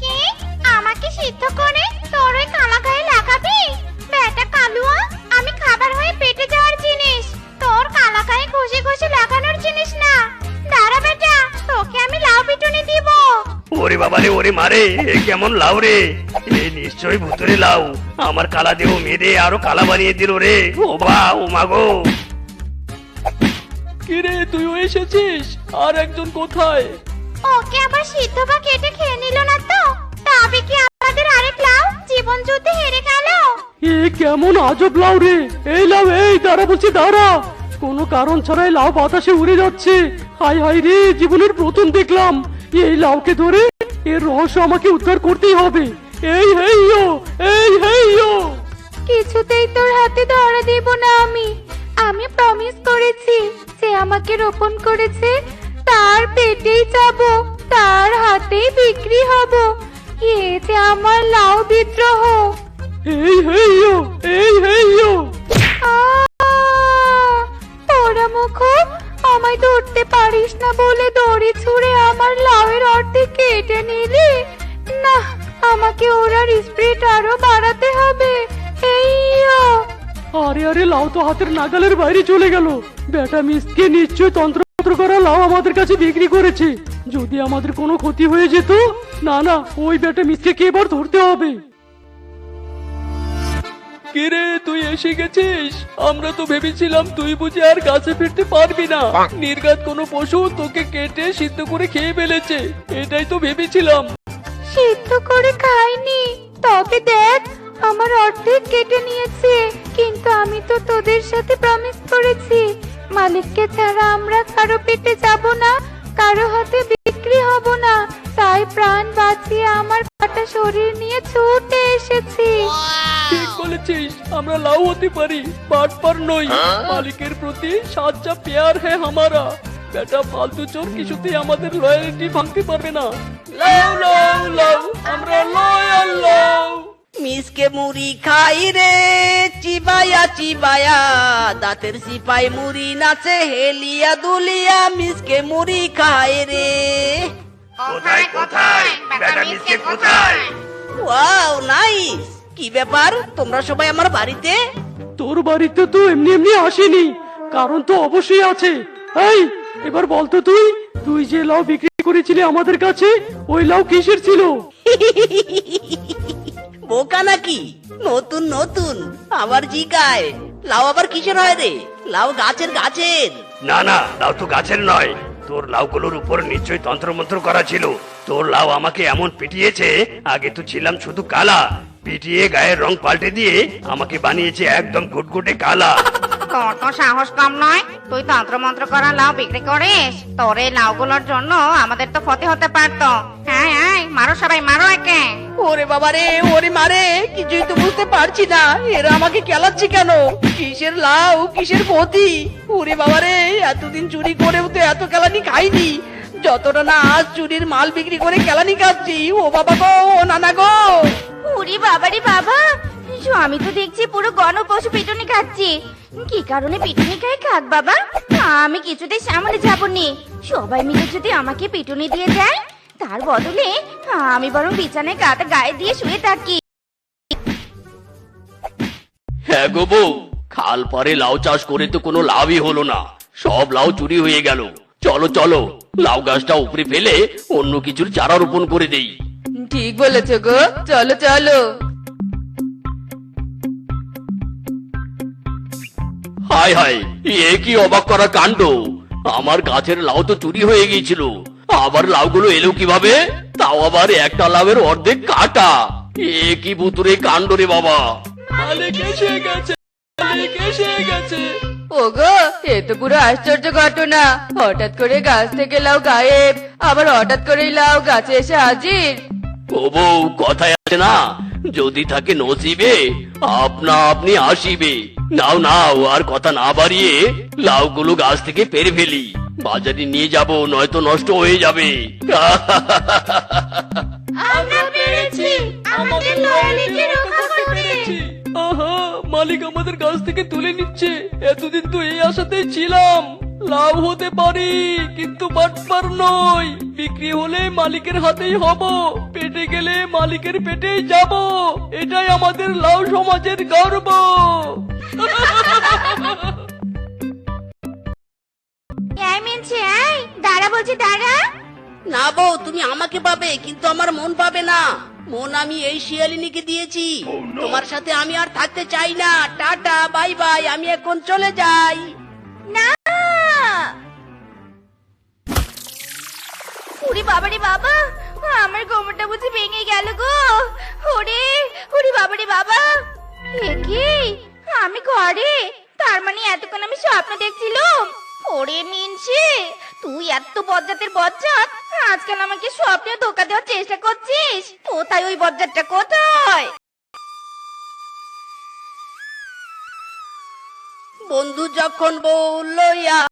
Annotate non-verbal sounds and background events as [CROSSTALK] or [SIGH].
কি? আমাকে সিদ্ধ করে তোর ওই কালা গায়ে লাগাবি? বেটা কালুয়া আমি খাবার হয়ে পেটে যাওয়ার জিনিস। তোর কালা গায়ে ঘষে ঘষে লাগানোর জিনিস না। দাঁড়া বেটা তোকে আমি লাউ পিটুনি দিব। ওরে বাবারে ওরে মারে এ কেমন লাউ রে? এ নিশ্চয়ই ভুতুরে লাউ। আমার কালা দেহ মেরে আরও কালা বানিয়ে দিল রে। ও বা ও মাগো কিরে তুইও এসেছিস? আর একজন কোথায়? ওকে আবার সিদ্ধ বা কেটে খেয়ে নিল না তো? তবে কি আমাদের আরেক লাউ? জীবন যুদ্ধে হেরে গেল? এ কেমন আজব লাউ রে? এই লাউ এই দাঁড়া বলছি দাঁড়া। কোনো কারণ ছাড়াই লাউ বাতাসে উড়ে যাচ্ছে। হাই হাই রে জীবনের প্রথম দেখলাম। এই লাউকে ধরে এর রহস্য আমাকে উদ্ধার করতেই হবে। এই হেই ইয়ো এই হেই ইয়ো কিছুতেই তোর হাতে ধরা দেব না আমি। আমি প্রমিস করেছি যে আমাকে রোপণ করেছে তার পেটেই যাব তার হাতেই বিক্রি হব। এ যে আমার লাউ বিদ্রোহ। এই হেই ইয়ো এই হেই আহ! তোরা মুখ আমায় ধরতে পারিস না বলে দড়ি ছুঁড়ে আমার লাউয়ের অর্ধেক কেটে নিলি? না আমাকে ওরার স্পিড আরও বাড়াতে হবে। এইয়ো আরে আরে লাউ তো হাতের নাগালের বাইরে চলে গেল। বেটা মিসকে নিশ্চয় তন্ত্র করা লাউ আমাদের কাছে বিক্রি করেছে। যদি আমাদের কোনো ক্ষতি হয়ে যেত না না ওই মিসকে এবার ধরতে হবে। কিরে তুই এসে গেছিস? আমরা তো ভেবেছিলাম তুই বুঝি আর গাছে ফিরতে পারবি না। নির্গাত কোনো পশু তোকে কেটে সিদ্ধ করে খেয়ে ফেলেছে। এটাই তো ভেবেছিলাম। সিদ্ধ করে খাইনি। তবে দেখ আমার অর্ধেক কেটে নিয়েছে। কিন্তু আমি তো তোদের সাথে প্রমিস করেছি। মালিককে ছাড়া আমরা কারও পেটে যাব না কারও হাতে বিক্রি হব না। তাই প্রাণ বাঁচিয়ে আমার কাটা শরীর নিয়ে ছুটে এসেছি। ঠিক বলেছিস আমরা লাউ হতে পারি বাটপার নই। মালিকের প্রতি সাজ্জা পেয়ার হ্যাঁ হামারা। বেটা ফালতু চোর কিছুতেই আমাদের লয়ালিটি ভাঙতে পারবে না। লাউ লাউ লাউ আমরা লয়াল লাউ। মিসকে মুড়ি খাই রে চিবায়া চিবায়া। দাঁতের সিপাই মুড়ি নাচে হেলিয়া দুলিয়া মিসকে মুড়ি খাই রে। কোথায় কোথায়? বেটা মিসকে কোথায়? Wow nice. কি ব্যাপার? তোমরা সবাই আমার বাড়িতে? তোর বাড়িতে তো এমনি এমনি আসেনি কারণ তো অবশ্যই আছে। এই এবার বলতো তুই তুই যে লাউ বিক্রি করেছিলি আমাদের কাছে ওই লাউ কিসের ছিল? [LAUGHS] বোকা নাকি? নতুন নতুন। আবার জিগায় লাউ আবার কিসের হয় রে? লাউ গাছের গাছের। না না লাউ তো গাছের নয়। তোর লাউগুলোর উপর নিশ্চয়ই তন্ত্রমন্ত্র করা ছিল। তোর লাউ আমাকে এমন পিটিয়েছে আগে তো ছিলাম শুধু কালা। পিটিয়ে গায়ের রং পাল্টে দিয়ে আমাকে বানিয়েছে একদম গুটগুটে কালা। তোর তো সাহস কম নয়। তুই তন্ত্রমন্ত্র করা লাউ বিক্রি করিস। তোর এই লাউগুলোর জন্য আমাদের তো ক্ষতি হতে পারতো। মারো সবাই মারো একে। ওরে বাবা রে ওরে মারে কিছুই তো বুঝতে পারছি না। এরা আমাকে কেলাচ্ছে কেন? কিসের লাউ কিসের পতি ওরে বাবা রে এতদিন চুরি করেও তো এত কেলানি খাইনি। যতটা না আজ চুরির মাল বিক্রি করে কেলানি খাচ্ছি। ও বাবা গো ও নানা গো। উরি বাবারে বাবা আমি তো দেখছি পুরো গণ পশু পিটুনি খাচ্ছি। কি কারণে পিটুনি খাই খাক বাবা? আমি কিছুতেই সামনে যাব নি। সবাই মিলে যদি আমাকে পিটুনি দিয়ে যায়? তার বদলে আমি বরং বিছানায় কাটা গায়ে দিয়ে শুয়ে থাকি। হ্যাঁ গো বউ খাল পারে লাউ চাষ করে তো কোনো লাভই হলো না। সব লাউ চুরি হয়ে গেল। চলো চলো লাউ গাছটা উপরে ফেলে অন্য কিছুর চারা রোপণ করে দেই। ঠিক বলেছ গো চলো চলো। হায় হায় এ কি অবাক করা কাণ্ড। আমার গাছের লাউ তো চুরি হয়ে গিয়েছিল। আবার লাউগুলো এলো কীভাবে? তাও আবার একটা লাউয়ের অর্ধেক কাটা। এ কি বুতুরে কাণ্ড রে বাবা। মালিক এসে গেছে মালিক এসে গেছে। ওগো এ তো পুরো আশ্চর্য ঘটনা। হঠাৎ করে গাছ থেকে লাউ গায়েব আবার হঠাৎ করেই লাউ গাছে এসে হাজির। ও বউ কথায় আছে না? যদি থাকে নসিবে আপনা আপনি আসিবে। নাও নাও আর কথা না বাড়িয়ে লাউগুলো গাছ থেকে পেরে ফেলি। বাজারে নিয়ে যাব নয়তো নষ্ট হয়ে যাবে। আমরা পেরেছি। আমাদের লয়ালিটি রক্ষা করতে। আহা মালিক আমাদের গাছ থেকে তুলে নিচ্ছে। এতদিন তো এই আশাতেই ছিলাম। লাভ হতে পারি কিন্তু বাটপার নয় বিক্রি হলে মালিকের হাতেই হব। পেটে গেলে মালিকের পেটেই যাব। এটাই আমাদের লাউ সমাজের গর্ব। [LAUGHS] বলছি দাঁড়া। না বউ তুমি আমাকে পাবে কিন্তু আমার মন পাবে না। মন আমি এই শিয়ালিনীকে দিয়েছি। তোমার সাথে আমি আর থাকতে চাই না। টাটা বাই বাই আমি এখন চলে যাই। না। বাবা আমার কোমরটা বুঝি ভেঙে গেল গো। ওরে ওরে বাবারে বাবা। এ কি? আমি ঘরে? তার মানে এতক্ষণ আমি স্বপ্ন দেখছিলাম? ওরে মিনসে তুই এত বজ্জাতের বজ্জাত। আজকাল আমাকে স্বপ্নে ধোকা দেওয়ার চেষ্টা করছিস। কোথায় ওই বজ্জাতটা, কোথায়? বন্ধু যখন বউ লইয়া